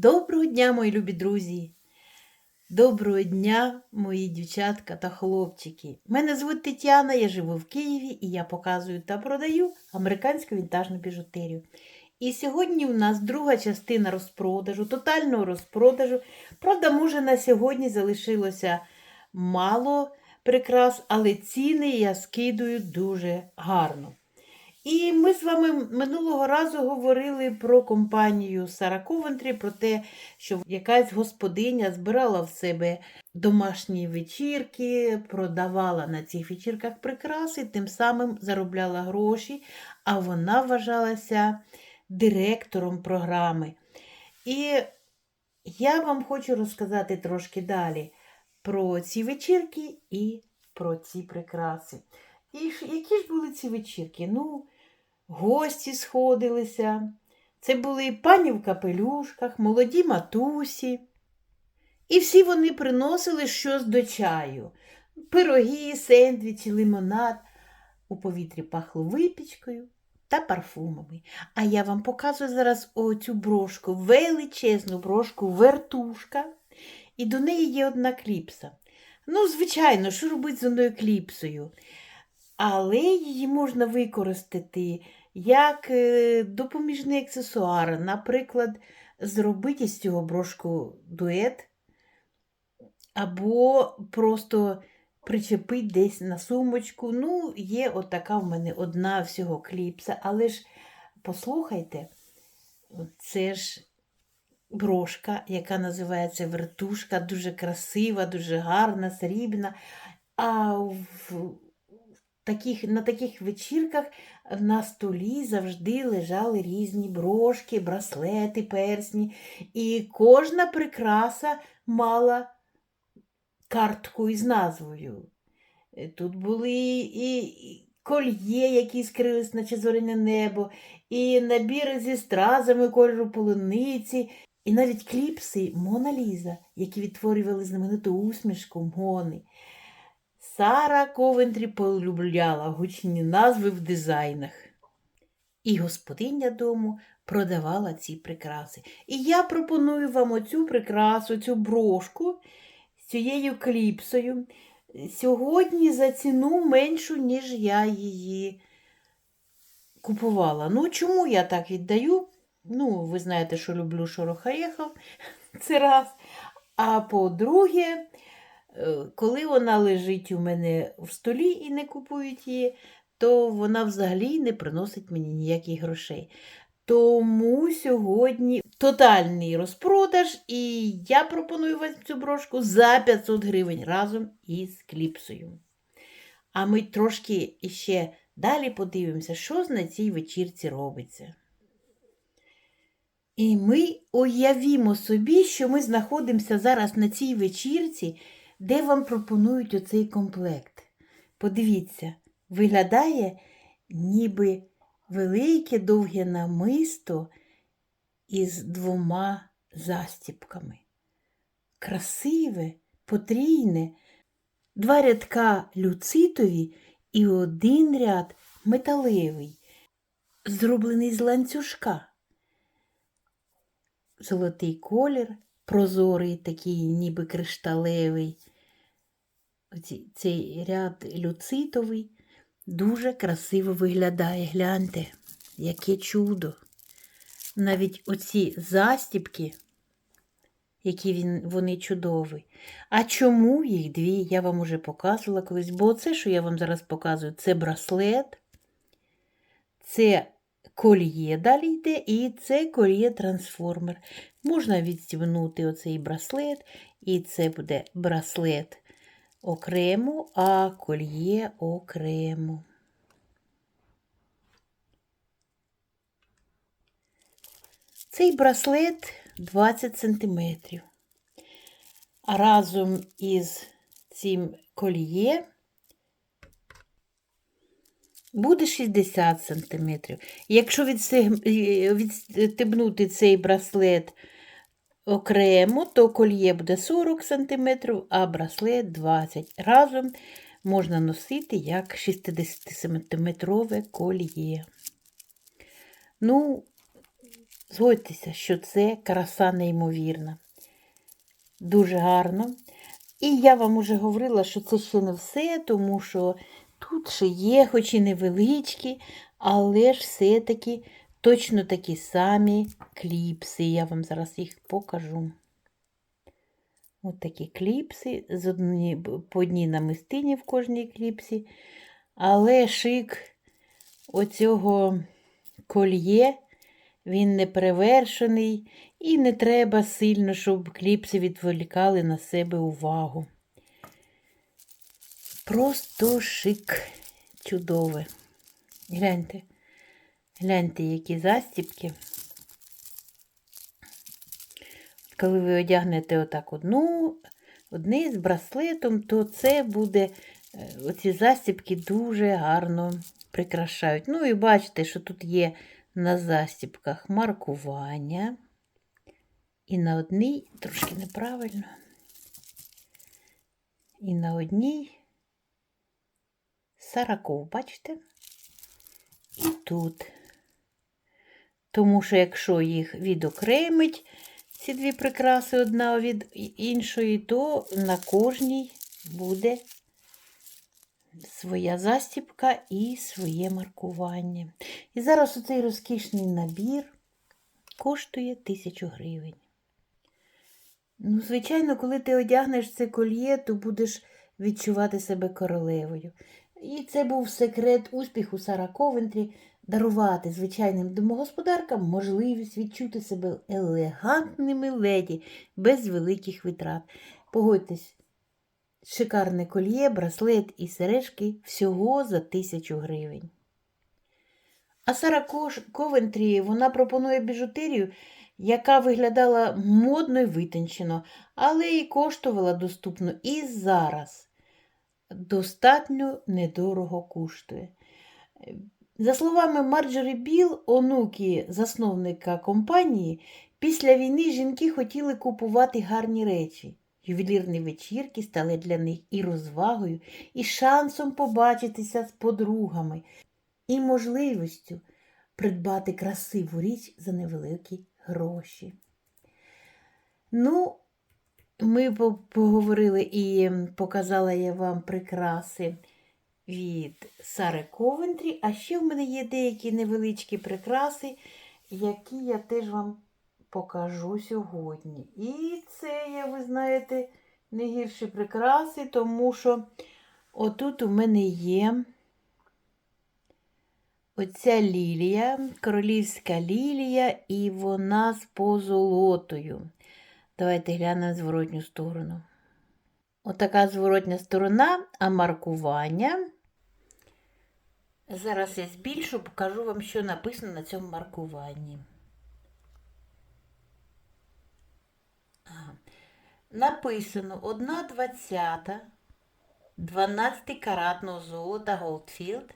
Доброго дня, мої любі друзі! Доброго дня, мої дівчатка та хлопчики! Мене звуть Тетяна, я живу в Києві і я показую та продаю американську вінтажну біжутерію. І сьогодні у нас друга частина розпродажу, тотального розпродажу. Правда, може, на сьогодні залишилося мало прикрас, але ціни я скидую дуже гарно. І ми з вами минулого разу говорили про компанію Сара Ковентрі, про те, що якась господиня збирала в себе домашні вечірки, продавала на цих вечірках прикраси, тим самим заробляла гроші, а вона вважалася директором програми. І я вам хочу розказати трошки далі про ці вечірки і про ці прикраси. І які ж були ці вечірки? Ну, гості сходилися. Це були пані в капелюшках, молоді матусі. І всі вони приносили щось до чаю: пироги, сендвічі, лимонад. У повітрі пахло випічкою та парфумами. А я вам показую зараз оцю брошку, величезну брошку, вертушка. І до неї є одна кліпса. Ну, звичайно, що робити з одною кліпсою? Але її можна використати як е, допоміжний аксесуар. Наприклад, зробити з цього брошку дует, або просто причепити десь на сумочку. Ну, є отака в мене одна всього кліпса. Але ж послухайте, це ж брошка, яка називається вертушка, дуже красива, дуже гарна, срібна. А в таких, на таких вечірках на столі завжди лежали різні брошки, браслети, персні, і кожна прикраса мала картку із назвою. Е, Тут були і кольє, які скрились, наче зоряне небо, і набір зі стразами кольору полуниці, і навіть кліпси Мона Ліза, які відтворювали знамениту усмішку Мони. Сара Ковентрі полюбляла гучні назви в дизайнах. І господиня дому продавала ці прикраси. І я пропоную вам оцю прикрасу, цю брошку з цією кліпсою. Сьогодні за ціну меншу, ніж я її купувала. Ну, чому я так віддаю? Ну, ви знаєте, що люблю шорохаєхов. Це раз. А по-друге, коли вона лежить у мене в столі і не купують її, то вона взагалі не приносить мені ніяких грошей. Тому сьогодні тотальний розпродаж, і я пропоную вам цю брошку за 500 гривень разом із кліпсою. А ми трошки іще далі подивимося, що на цій вечірці робиться. І ми уявімо собі, що ми знаходимося зараз на цій вечірці, де вам пропонують оцей комплект. Подивіться, виглядає ніби велике довге намисто із двома застіпками. Красиве, потрійне, два рядка люцитові і один ряд металевий, зроблений з ланцюжка золотий колір, прозорий, такий, ніби кришталевий. Оці, цей ряд люцитовий дуже красиво виглядає. Гляньте, яке чудо. Навіть оці застіпки, які він, вони чудові. А чому їх дві? Я вам уже показувала колись, бо це, що я вам зараз показую, це браслет, це кольє далі йде, і це кольє трансформер. Можна відстібнути оцей браслет, і це буде браслет окремо, а кольє окремо. Цей браслет 20 см. Разом із цим кольє буде 60 см. Якщо відстебнути цей браслет окремо, то кольє буде 40 см, а браслет 20 Разом можна носити як 60-сантиметрове кольє. Ну, Згодьтеся, що це краса неймовірна. Дуже гарно. І я вам уже говорила, що це ще не все, тому що тут ще є, хоч і невеличкі, але ж все-таки точно такі самі кліпси. Я вам зараз їх покажу. Ось такі кліпси, з одні, по одній намистині в кожній кліпсі. Але шик оцього кольє, він не перевершений і не треба сильно, щоб кліпси відволікали на себе увагу. Просто шик чудове. Гляньте, гляньте, які застіпки. Коли ви одягнете отак одну, одне з браслетом, то це буде, е, оці застіпки дуже гарно прикрашають. Ну і бачите, що тут є на застіпках маркування. І на одній, трошки неправильно, і на одній сараков, бачите? І тут. Тому що якщо їх відокремить, ці дві прикраси одна від іншої, то на кожній буде своя застіпка і своє маркування. І зараз оцей розкішний набір коштує 1000 гривень. Ну, звичайно, коли ти одягнеш це кольє, то будеш відчувати себе королевою. І це був секрет успіху Сара Ковентрі дарувати звичайним домогосподаркам можливість відчути себе елегантними леді без великих витрат. Погодьтесь, шикарне кольє, браслет і сережки всього за тисячу гривень. А Сара Ковентрі вона пропонує біжутерію, яка виглядала модно і витончено, але і коштувала доступно і зараз. Достатньо недорого коштує. За словами Марджорі Біл, онуки засновника компанії, після війни жінки хотіли купувати гарні речі. Ювелірні вечірки стали для них і розвагою, і шансом побачитися з подругами, і можливістю придбати красиву річ за невеликі гроші. Ну, ми поговорили і показала я вам прикраси від Сари Ковентрі, а ще в мене є деякі невеличкі прикраси, які я теж вам покажу сьогодні. І це, я, ви знаєте, не гірші прикраси, тому що отут у мене є оця лілія, королівська лілія, і вона з позолотою. Давайте глянемо зворотню сторону. Отака зворотня сторона, а маркування. Зараз я збільшу, покажу вам, що написано на цьому маркуванні. Написано 1 двадцята 12 каратного золота Goldfield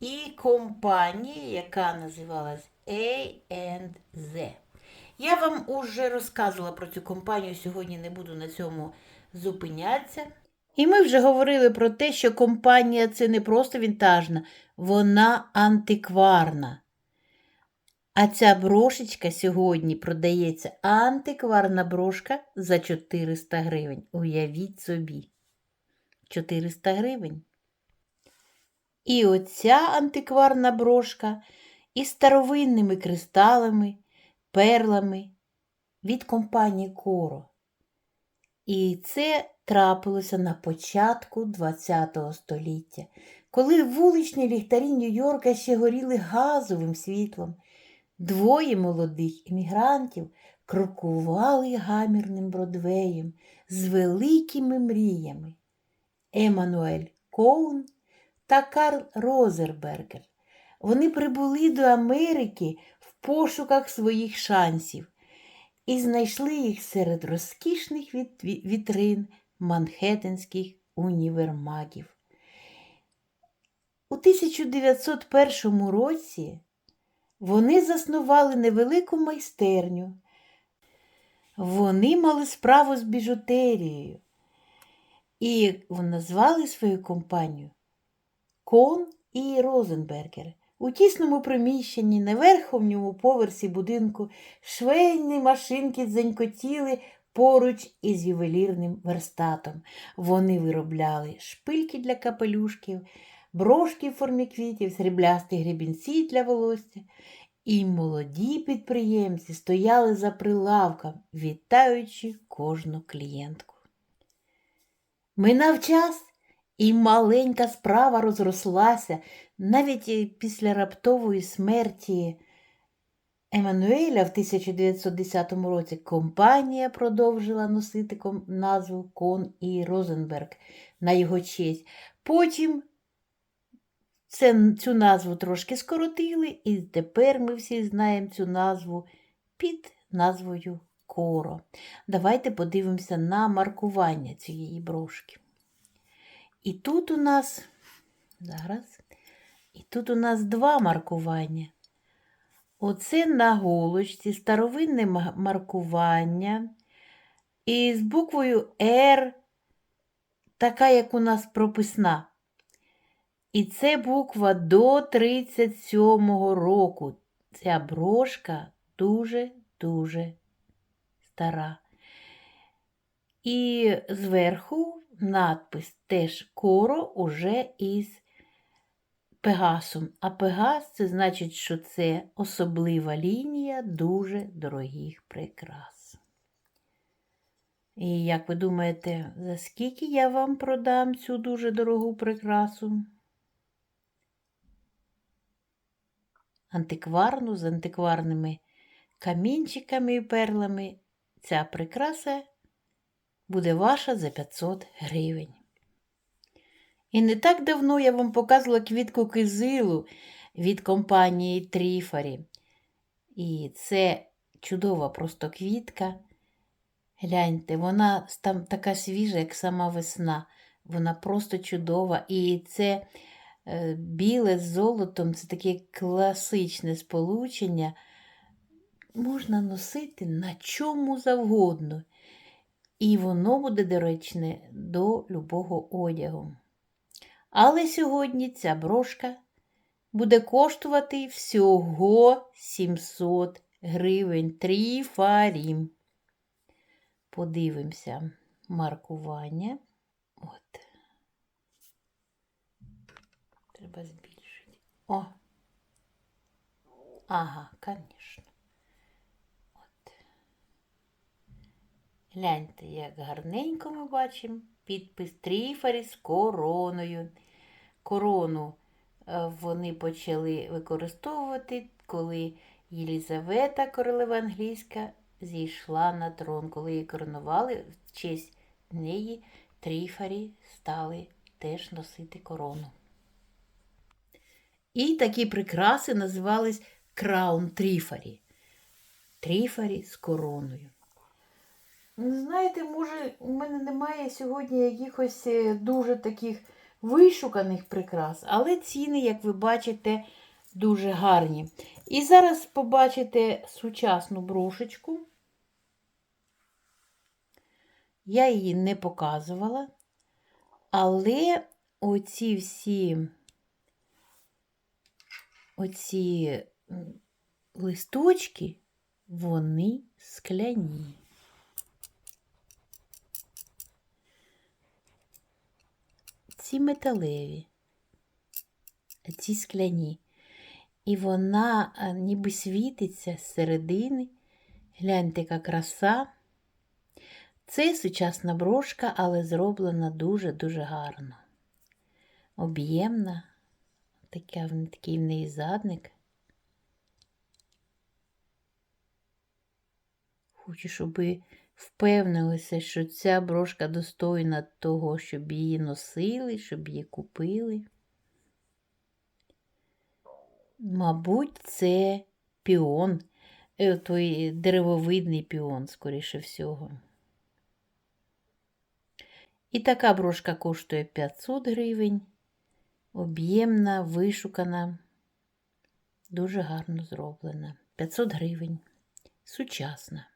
і компанія, яка називалась A&Z. Я вам уже розказувала про цю компанію, сьогодні не буду на цьому зупинятися. І ми вже говорили про те, що компанія це не просто вінтажна, вона антикварна. А ця брошечка сьогодні продається антикварна брошка за 400 гривень. Уявіть собі. 400 гривень. І оця антикварна брошка із старовинними кристалами, перлами від компанії Коро. І це трапилося на початку ХХ століття, коли вуличні ліхтарі Нью-Йорка ще горіли газовим світлом. Двоє молодих іммігрантів крокували гамірним бродвеєм з великими мріями. Еммануель Коун та Карл Розербергер. Вони прибули до Америки пошуках своїх шансів і знайшли їх серед розкішних вітрин манхеттенських універмагів. У 1901 році вони заснували невелику майстерню. Вони мали справу з біжутерією і назвали свою компанію Кон і Розенбергер. У тісному приміщенні на верховньому поверсі будинку швейні машинки дзенькотіли поруч із ювелірним верстатом. Вони виробляли шпильки для капелюшків, брошки в формі квітів, сріблясті гребінці для волосся. І молоді підприємці стояли за прилавком, вітаючи кожну клієнтку. Минав час, і маленька справа розрослася навіть після раптової смерті Еммануеля в 1910 році компанія продовжила носити назву Кон і Розенберг на його честь. Потім цю назву трошки скоротили, і тепер ми всі знаємо цю назву під назвою Коро. Давайте подивимося на маркування цієї брошки. І тут у нас зараз, тут у нас два маркування. Оце на голочці старовинне маркування. І з буквою R, така, як у нас прописна. І це буква до 37-го року. Ця брошка дуже-дуже стара. І зверху надпис теж коро уже із Пегасом. А Пегас це значить, що це особлива лінія дуже дорогих прикрас. І як ви думаєте, за скільки я вам продам цю дуже дорогу прикрасу? Антикварну з антикварними камінчиками і перлами. Ця прикраса буде ваша за 500 гривень. І не так давно я вам показувала квітку кизилу від компанії Тріфарі. І це чудова просто квітка. Гляньте, вона там така свіжа, як сама весна. Вона просто чудова. І це е, біле з золотом це таке класичне сполучення. Можна носити на чому завгодно. І воно буде доречне до любого одягу. Але сьогодні ця брошка буде коштувати всього 700 гривень. Тріфарім. Подивимося маркування. От. Треба збільшити. О. Ага, звісно. От. Гляньте, як гарненько ми бачимо підпис Тріфарі з короною. Корону е, вони почали використовувати, коли Єлізавета, королева англійська, зійшла на трон. Коли її коронували, в честь неї Тріфарі стали теж носити корону. І такі прикраси називались Краун Тріфарі. Тріфарі з короною. Знаєте, може, у мене немає сьогодні якихось е, дуже таких вишуканих прикрас, але ціни, як ви бачите, дуже гарні. І зараз побачите сучасну брошечку. Я її не показувала, але оці всі оці листочки, вони скляні. Ці металеві, ці скляні. І вона ніби світиться з середини. Гляньте, яка краса. Це сучасна брошка, але зроблена дуже-дуже гарно. Об'ємна, такий в неї задник. Хочу, щоб впевнилися, що ця брошка достойна того, щоб її носили, щоб її купили. Мабуть, це піон, е, той деревовидний піон, скоріше всього. І така брошка коштує 500 гривень. Об'ємна, вишукана, дуже гарно зроблена. 500 гривень. Сучасна.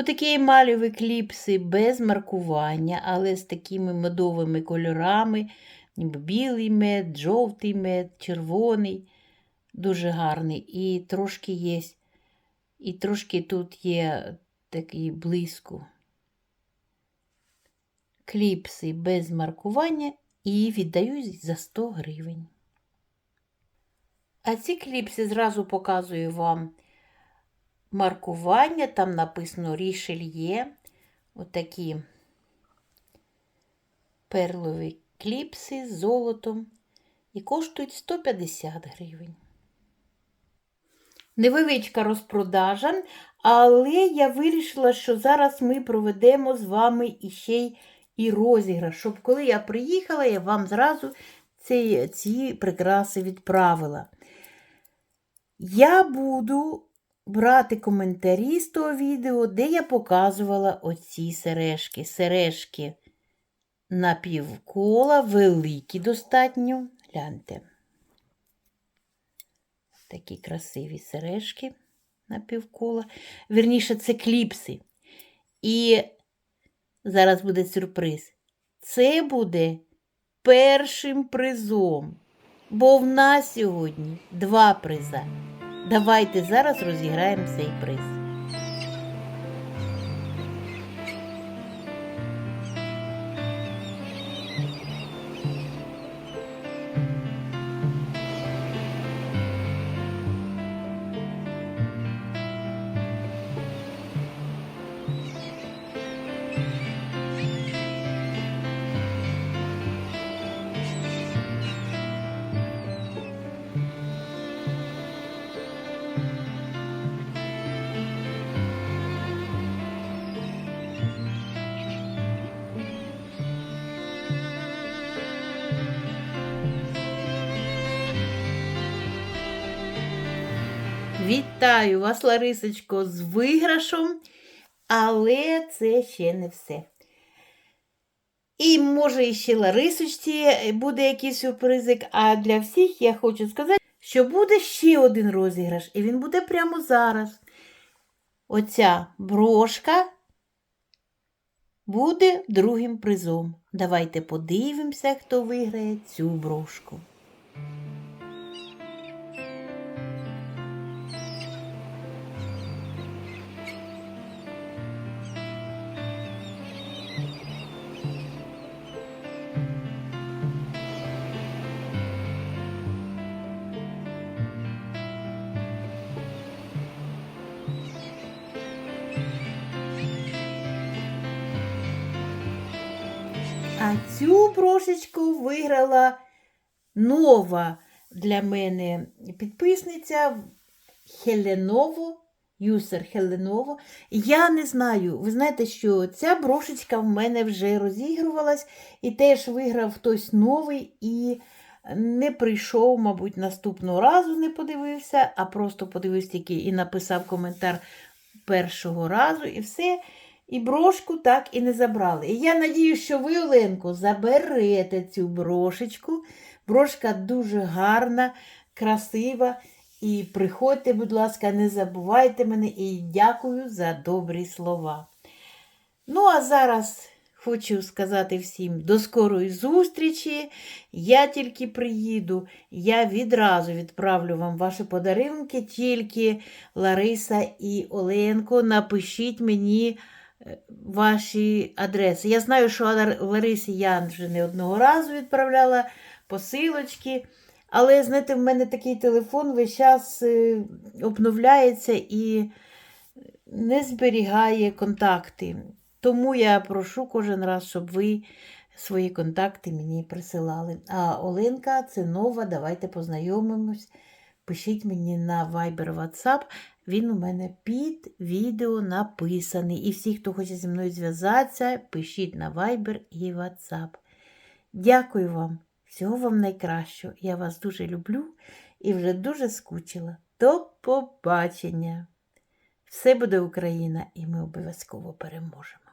Отакі емаліві кліпси без маркування, але з такими медовими кольорами. ніби білий мед, жовтий мед, червоний, дуже гарний. І трошки є, і трошки тут є такий блиску. Кліпси без маркування і віддаю за 100 гривень. А ці кліпси зразу показую вам маркування. Там написано рішельє. Отакі перлові кліпси з золотом і коштують 150 гривень. Невеличка розпродажа, але я вирішила, що зараз ми проведемо з вами іще й і розіграш, щоб коли я приїхала, я вам зразу ці, ці прикраси відправила. Я буду брати коментарі з того відео, де я показувала оці сережки. Сережки на півкола, великі достатньо. Гляньте. Такі красиві сережки на півкола. Вірніше, це кліпси. І зараз буде сюрприз. Це буде першим призом. Бо в нас сьогодні два приза. Давайте зараз розіграємо цей приз. Вітаю вас, Ларисочко, з виграшом, але це ще не все. І може ще Ларисочці буде якийсь сюрпризик, а для всіх я хочу сказати, що буде ще один розіграш, і він буде прямо зараз. Оця брошка буде другим призом. Давайте подивимося, хто виграє цю брошку. Цю брошечку виграла нова для мене підписниця Хеленово. Юсер Хеленово. Я не знаю, ви знаєте, що ця брошечка в мене вже розігрувалась і теж виграв хтось новий і не прийшов, мабуть, наступного разу не подивився, а просто подивився тільки і написав коментар першого разу, і все. І брошку так і не забрали. І я надію, що ви, Оленко, заберете цю брошечку. Брошка дуже гарна, красива. І приходьте, будь ласка, не забувайте мене і дякую за добрі слова. Ну, а зараз хочу сказати всім до скорої зустрічі. Я тільки приїду, я відразу відправлю вам ваші подарунки, тільки Лариса і Оленко, напишіть мені ваші адреси. Я знаю, що Ларисі я вже не одного разу відправляла посилочки. Але, знаєте, в мене такий телефон весь час е, обновляється і не зберігає контакти. Тому я прошу кожен раз, щоб ви свої контакти мені присилали. А Оленка це нова, давайте познайомимось. Пишіть мені на Viber WhatsApp. Він у мене під відео написаний. І всі, хто хоче зі мною зв'язатися, пишіть на Viber і WhatsApp. Дякую вам. Всього вам найкращого. Я вас дуже люблю і вже дуже скучила. До побачення! Все буде Україна, і ми обов'язково переможемо.